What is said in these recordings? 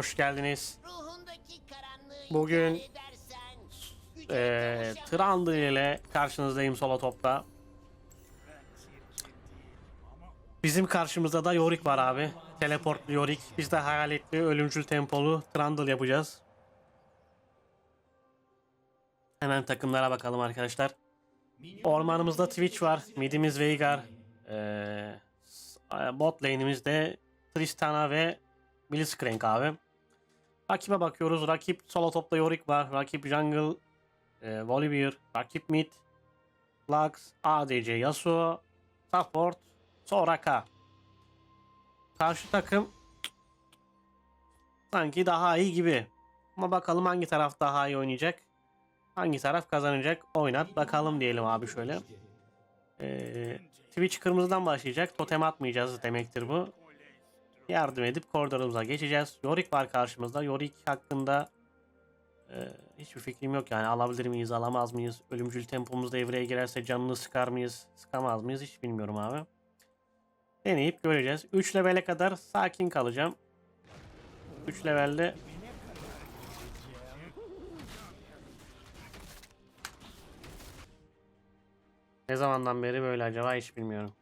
hoş geldiniz. Bugün, kavuşan- Trundle ile karşınızdayım solo topta. Bizim karşımızda da Yorick var abi. Teleportlu Yorick. Biz de hayaletli ölümcül tempolu Trundle yapacağız. Hemen takımlara bakalım arkadaşlar. Ormanımızda Twitch var. Midimiz Veigar. Ee, bot lane'imizde Tristana ve Blitzcrank abi. Rakibe bakıyoruz. Rakip solo topta Yorick var. Rakip jungle e, Volibear. Rakip mid Lux, ADC Yasuo, support Soraka. Karşı takım sanki daha iyi gibi. Ama bakalım hangi taraf daha iyi oynayacak. Hangi taraf kazanacak oynat bakalım diyelim abi şöyle. Ee, Twitch kırmızıdan başlayacak. Totem atmayacağız demektir bu. Yardım edip koridorumuza geçeceğiz. Yorick var karşımızda. Yorick hakkında e, hiçbir fikrim yok yani. Alabilir miyiz, alamaz mıyız? Ölümcül tempomuz devreye girerse canını sıkar mıyız, sıkamaz mıyız? Hiç bilmiyorum abi. Deneyip göreceğiz. 3 levele kadar sakin kalacağım. 3 levelde Ne zamandan beri böyle acaba hiç bilmiyorum.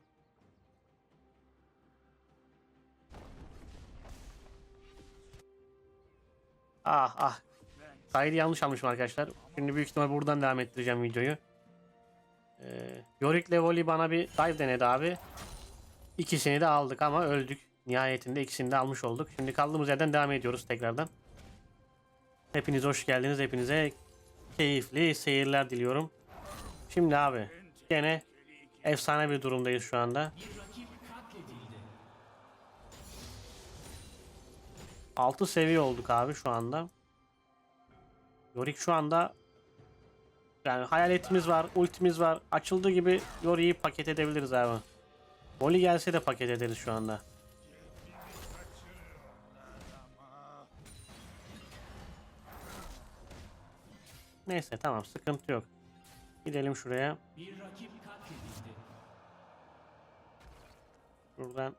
Ah ah. Kaydı yanlış almışım arkadaşlar. Şimdi büyük ihtimal buradan devam ettireceğim videoyu. Ee, Yorick Levoli bana bir dive denedi abi. İkisini de aldık ama öldük. Nihayetinde ikisini de almış olduk. Şimdi kaldığımız yerden devam ediyoruz tekrardan. Hepiniz hoş geldiniz. Hepinize keyifli seyirler diliyorum. Şimdi abi gene efsane bir durumdayız şu anda. 6 seviye olduk abi şu anda. Yorick şu anda yani hayaletimiz var, ultimiz var. Açıldığı gibi Yorick'i paket edebiliriz abi. Voli gelse de paket ederiz şu anda. Neyse tamam sıkıntı yok. Gidelim şuraya. Buradan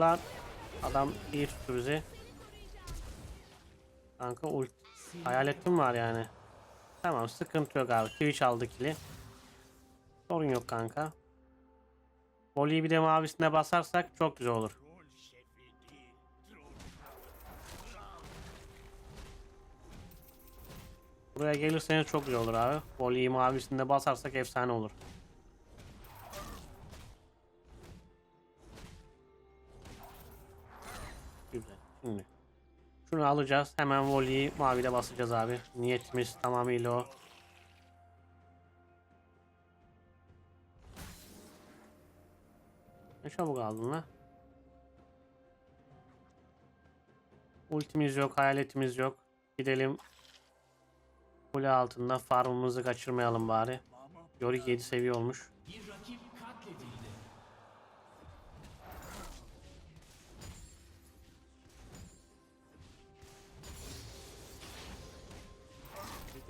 Lan adam iyi tuttu bizi. Kanka ult hayaletim var yani. Tamam sıkıntı yok abi. Twitch aldı kili. Sorun yok kanka. Voli'yi bir de mavisine basarsak çok güzel olur. Buraya gelirseniz çok güzel olur abi. Voli'yi mavisinde basarsak efsane olur. Şunu alacağız. Hemen Voli'yi mavide basacağız abi. Niyetimiz tamamıyla o. Ne çabuk aldın la? Ultimiz yok, hayaletimiz yok. Gidelim. Kule altında farmımızı kaçırmayalım bari. Yorick 7 seviye olmuş.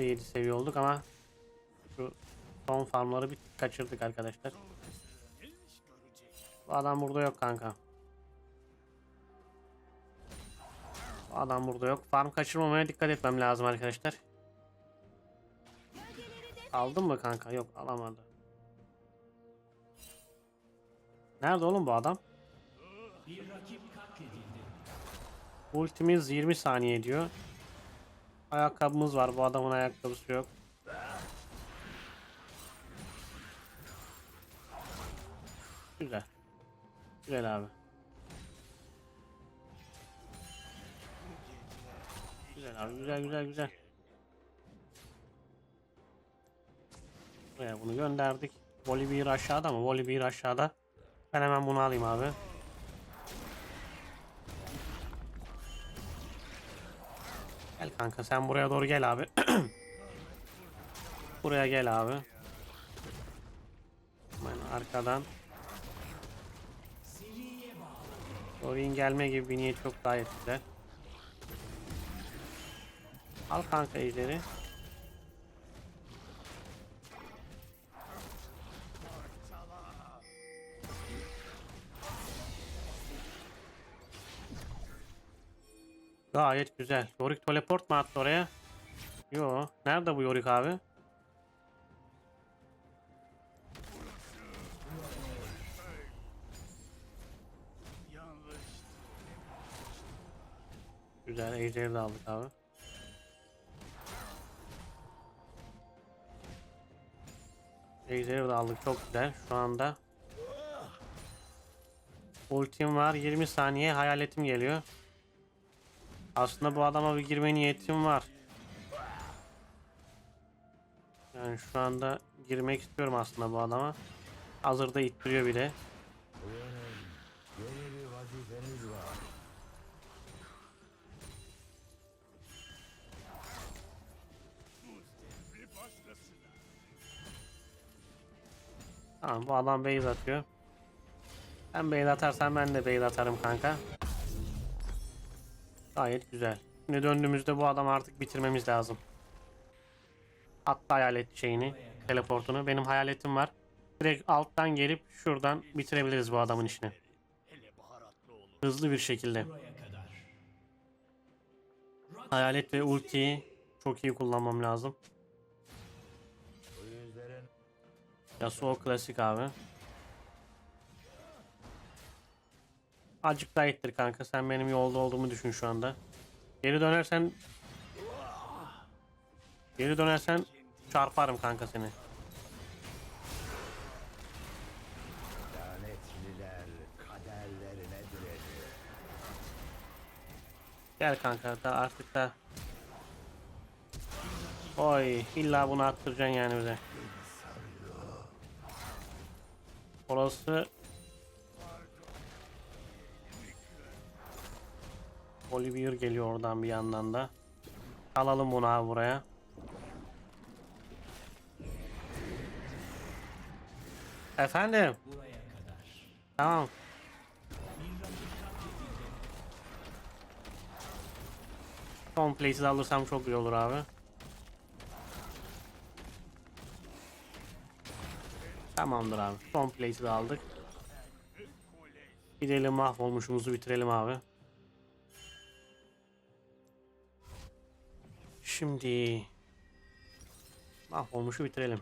Biz de 7 seviye olduk ama şu son farmları bir kaçırdık arkadaşlar. Bu adam burada yok kanka. Bu adam burada yok. Farm kaçırmamaya dikkat etmem lazım arkadaşlar. Aldın mı kanka? Yok alamadı. Nerede oğlum bu adam? Ultimiz 20 saniye diyor. Ayakkabımız var. Bu adamın ayakkabısı yok. Güzel. Güzel abi. Güzel abi. Güzel güzel güzel. Buraya bunu gönderdik. Volibear aşağıda mı? Volibear aşağıda. Ben hemen bunu alayım abi. Gel kanka sen buraya doğru gel abi. buraya gel abi. Hemen arkadan. Orayın gelme gibi bir niyet çok gayet güzel. Al kanka ejderi. Gayet güzel. Yorick teleport mu attı oraya? Yo. Nerede bu Yorick abi? Güzel. Ejderi de aldık abi. Ejderi de aldık. Çok güzel. Şu anda ultim var. 20 saniye hayaletim geliyor. Aslında bu adama bir girme niyetim var. Yani şu anda girmek istiyorum aslında bu adama. Hazırda ittiriyor bile. Tamam bu adam base atıyor. Sen base atarsan ben de base atarım kanka. Gayet güzel. Şimdi döndüğümüzde bu adamı artık bitirmemiz lazım. Attı hayalet şeyini, teleportunu. Benim hayaletim var. Direkt alttan gelip şuradan bitirebiliriz bu adamın işini. Hızlı bir şekilde. Hayalet ve ultiyi çok iyi kullanmam lazım. Yasuo klasik abi. Azıcık daha ittir kanka. Sen benim yolda olduğumu düşün şu anda. Geri dönersen... Geri dönersen çarparım kanka seni. Gel kanka da artık da. Oy illa bunu attıracaksın yani bize. Orası Olivier geliyor oradan bir yandan da. Alalım bunu abi buraya. Efendim. Tamam. Son place'i alırsam çok iyi olur abi. Tamamdır abi. Son place'i aldık. Gidelim mahvolmuşumuzu bitirelim abi. Şimdi mahvolmuşu bitirelim.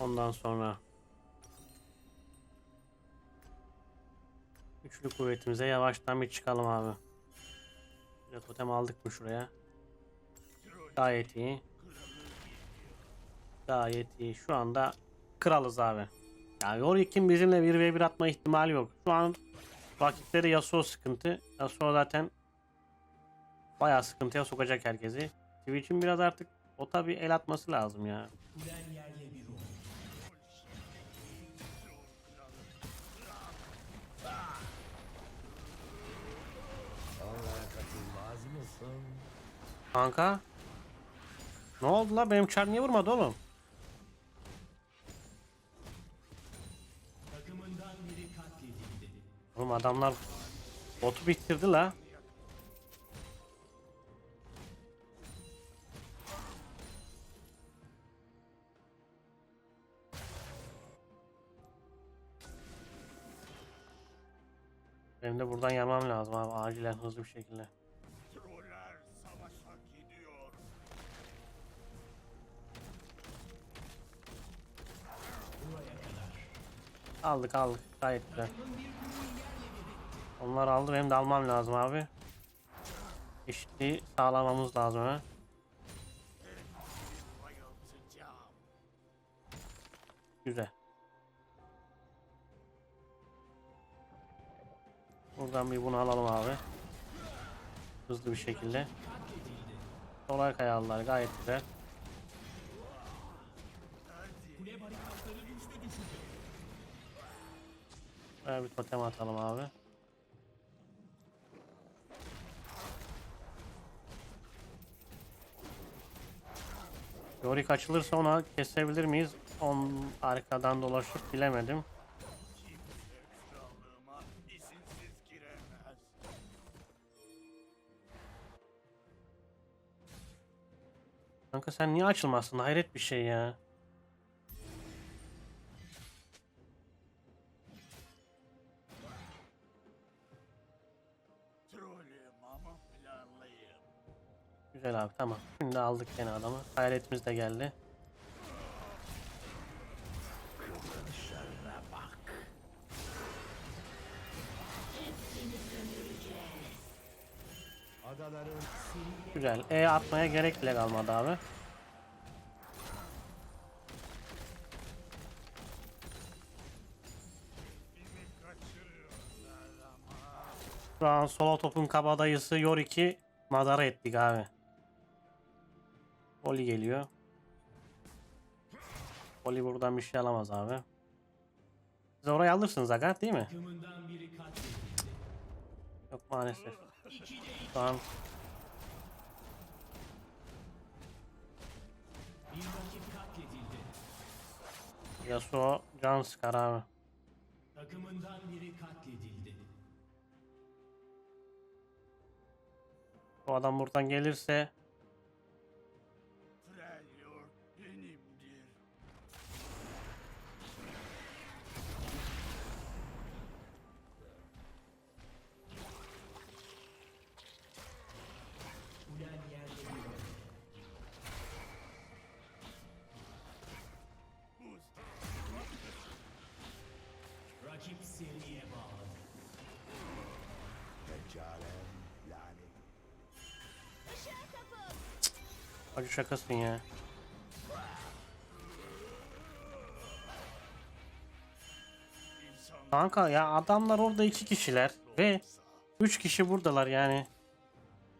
Ondan sonra Üçlü kuvvetimize yavaştan bir çıkalım abi. Bir de totem aldık mı şuraya? Gayet iyi. Gayet iyi. Şu anda kralız abi. Yani Yorick'in bizimle 1v1 atma ihtimali yok. Şu an vakitleri Yasuo sıkıntı. Yasuo zaten bayağı sıkıntıya sokacak herkesi. Twitch'in biraz artık o tabi el atması lazım ya. Bir? Kanka. Ne oldu la? Benim çar niye vurmadı oğlum? Oğlum adamlar botu bitirdi la. Benim de buradan yamam lazım abi acilen hızlı bir şekilde. Aldık aldık gayet güzel. Onlar aldı benim de almam lazım abi. Eşitliği sağlamamız lazım ha. Güzel. Buradan bir bunu alalım abi. Hızlı bir şekilde. Kolay kayalılar gayet güzel. Buraya bir totem atalım abi. Yorick açılırsa ona kesebilir miyiz? On arkadan dolaşıp bilemedim. Kanka sen niye açılmazsın? Hayret bir şey ya. Güzel abi tamam. Şimdi aldık gene adamı. Hayaletimiz de geldi. Adaların Güzel. E atmaya gerek bile kalmadı abi. Şu an solo topun kabadayısı Yorik'i madara ettik abi. Oli geliyor. Oli buradan bir şey alamaz abi. Siz orayı alırsınız aga değil mi? Yok maalesef. Şu an Yasuo can sıkar abi. Takımından biri katledildi. Bu adam buradan gelirse şakasın ya. Kanka ya adamlar orada iki kişiler ve üç kişi buradalar yani.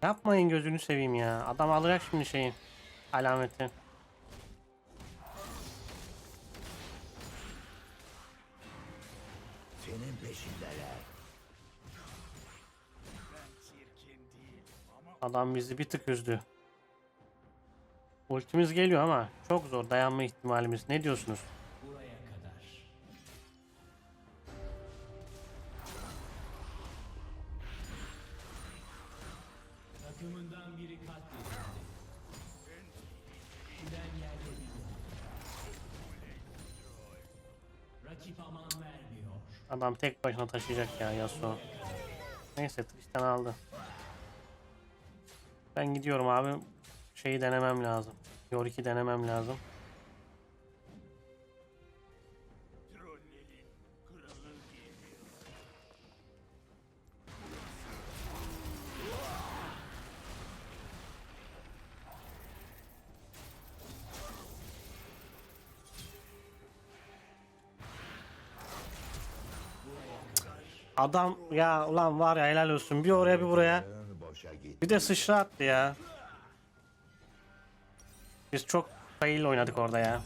Yapmayın gözünü seveyim ya. Adam alacak şimdi şeyin alameti. senin peşindeler. Adam bizi bir tık üzdü. Ultimiz geliyor ama çok zor dayanma ihtimalimiz. Ne diyorsunuz? Adam tek başına taşıyacak ya Yasuo. Neyse Tristan aldı. Ben gidiyorum abi. Şeyi denemem lazım. Yorik'i denemem lazım. Adam ya ulan var ya helal olsun. Bir oraya bir buraya. Bir de sıçra attı ya. Biz çok fail oynadık orada ya.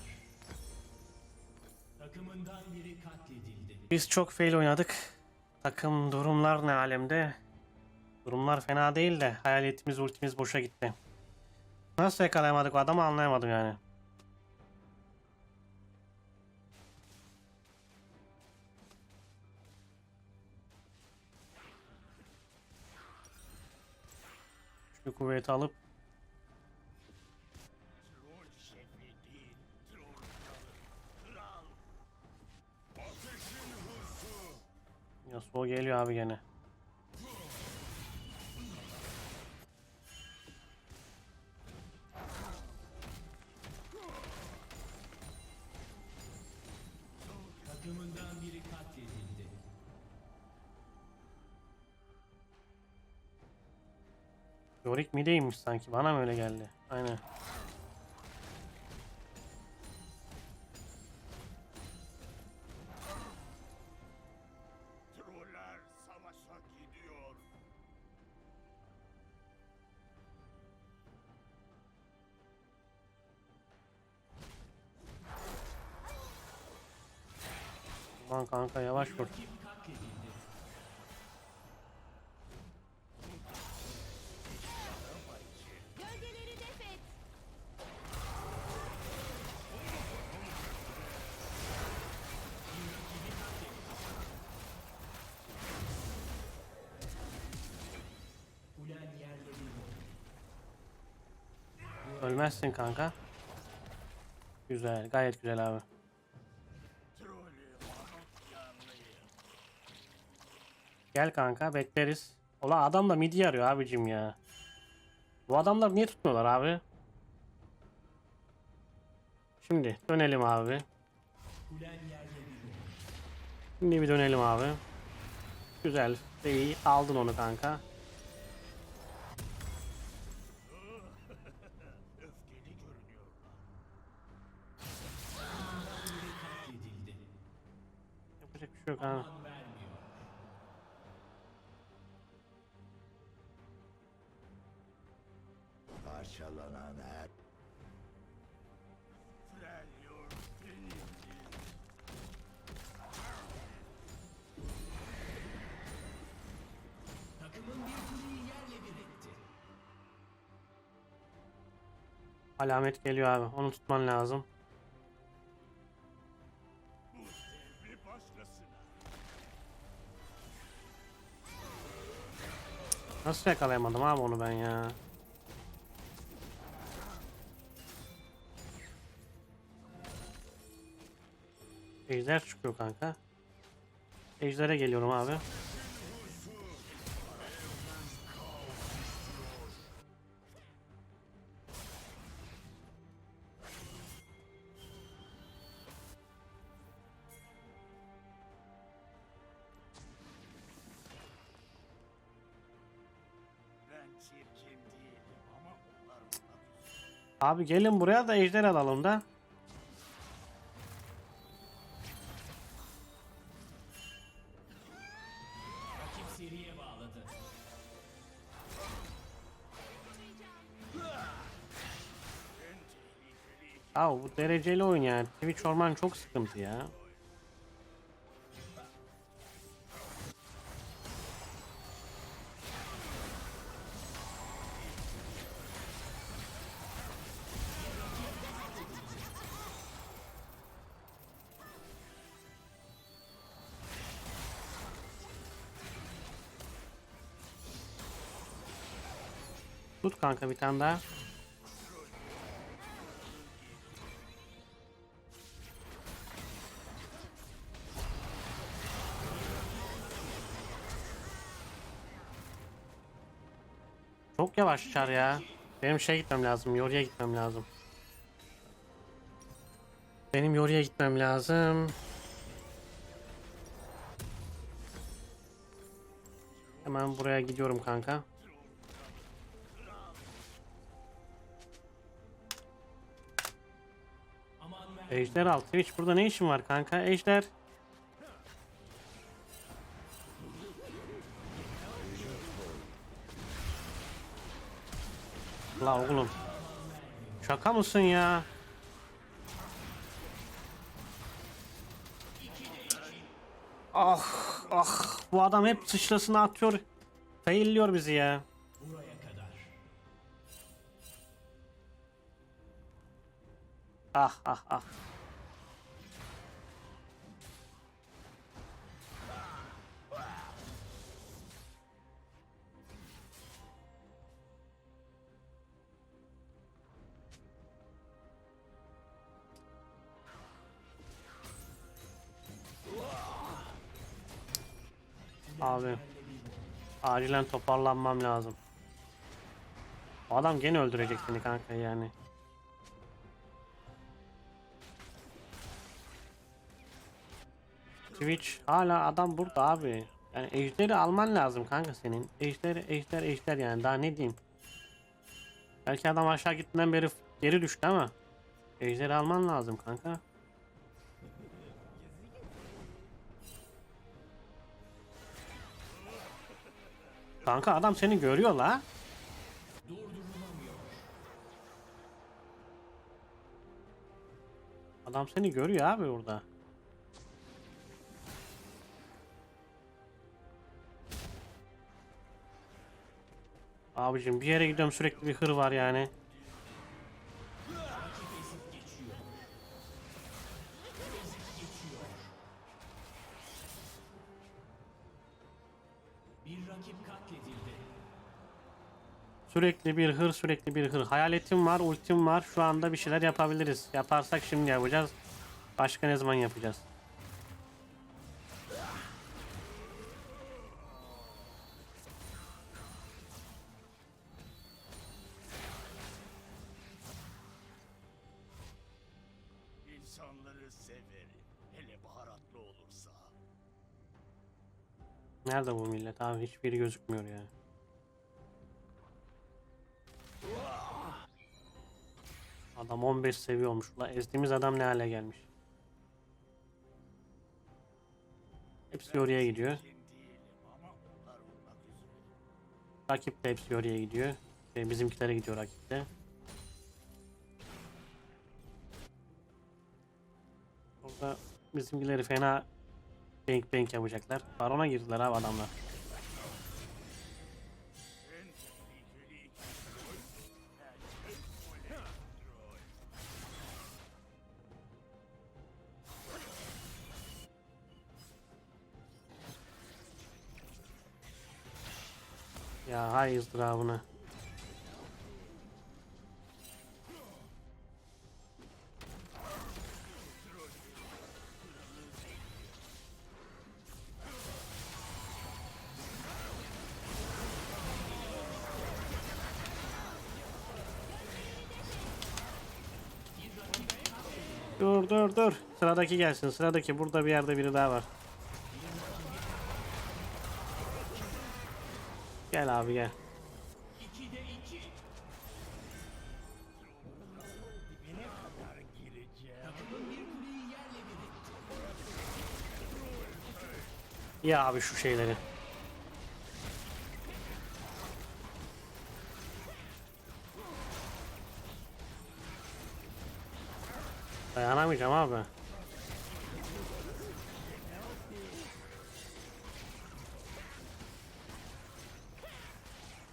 Biz çok fail oynadık. Takım durumlar ne alemde? Durumlar fena değil de hayaletimiz ultimiz boşa gitti. Nasıl yakalayamadık o adamı anlayamadım yani. Şu kuvveti alıp Yasuo geliyor abi gene. Takımından biri katledildi. Yorick mideymiş sanki. Bana mı öyle geldi? Aynen. Ölmezsin kanka. Güzel. Gayet güzel abi. Gel kanka bekleriz. Ola adam da midi arıyor abicim ya. Bu adamlar niye tutmuyorlar abi? Şimdi dönelim abi. Şimdi bir dönelim abi. Güzel. İyi aldın onu kanka. Yok vermiyor. Parçalanan her... Alamet geliyor abi. Onu tutman lazım. Nasıl yakalayamadım abi onu ben ya? Ejder çıkıyor kanka. Ejder'e geliyorum abi. Abi gelin buraya da ejder alalım da. Abi bu dereceli oyun yani. Twitch orman çok sıkıntı ya. Kanka bir tane daha. Çok yavaş çar ya. Benim şey gitmem lazım. Yoruya gitmem lazım. Benim yoruya gitmem lazım. Hemen buraya gidiyorum kanka. Ejder al. Twitch burada ne işin var kanka? Ejder. La oğlum. Şaka mısın ya? Ah ah bu adam hep sıçrasını atıyor. Failliyor bizi ya. Buraya Ah ah ah. Abi. Acilen toparlanmam lazım. O adam gene öldürecek seni kanka yani. Twitch hala adam burada abi. Yani ejderi alman lazım kanka senin. Ejder, ejder, ejder yani daha ne diyeyim. Belki adam aşağı gittiğinden beri geri düştü ama. Ejderi alman lazım kanka. Kanka adam seni görüyor la. Adam seni görüyor abi orada. Abicim bir yere gidiyorum sürekli bir hır var yani. Sürekli bir hır sürekli bir hır. Hayaletim var ultim var. Şu anda bir şeyler yapabiliriz. Yaparsak şimdi yapacağız. Başka ne zaman yapacağız? Nerede bu millet abi? Hiçbiri gözükmüyor ya. Adam 15 seviye olmuş. Ezdiğimiz adam ne hale gelmiş. Hepsi oraya gidiyor. Rakip de hepsi oraya gidiyor. Şey, bizimkilere gidiyor rakip de. Orada bizimkileri fena bank bank yapacaklar. Barona girdiler abi adamlar. En tehlikeli iki troll. Dur dur dur. Sıradaki gelsin. Sıradaki burada bir yerde biri daha var. Gel abi gel. Ya abi şu şeyleri. Dayanamayacağım abi.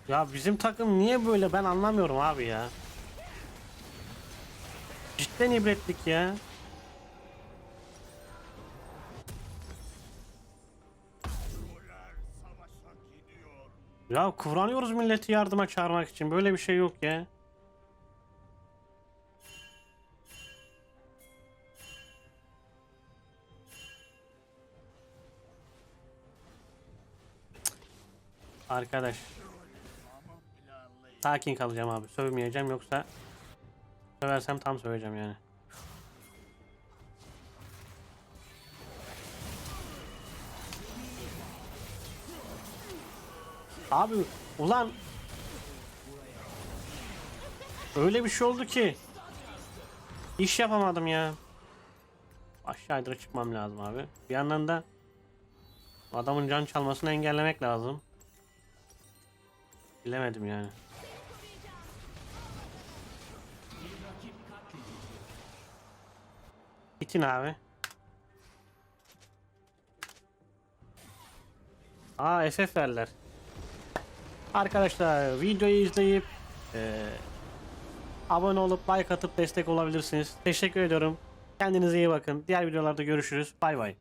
Ya bizim takım niye böyle ben anlamıyorum abi ya. Cidden ibretlik ya. Ya kıvranıyoruz milleti yardıma çağırmak için. Böyle bir şey yok ya. Arkadaş. Sakin kalacağım abi. Sövmeyeceğim yoksa söversem tam söveceğim yani. Abi ulan öyle bir şey oldu ki iş yapamadım ya. Aşağıya çıkmam lazım abi. Bir yandan da adamın can çalmasını engellemek lazım. Bilemedim yani. İtin abi. Aa FF verdiler. Arkadaşlar videoyu izleyip eee, abone olup like atıp destek olabilirsiniz. Teşekkür ediyorum. Kendinize iyi bakın. Diğer videolarda görüşürüz. Bay bay.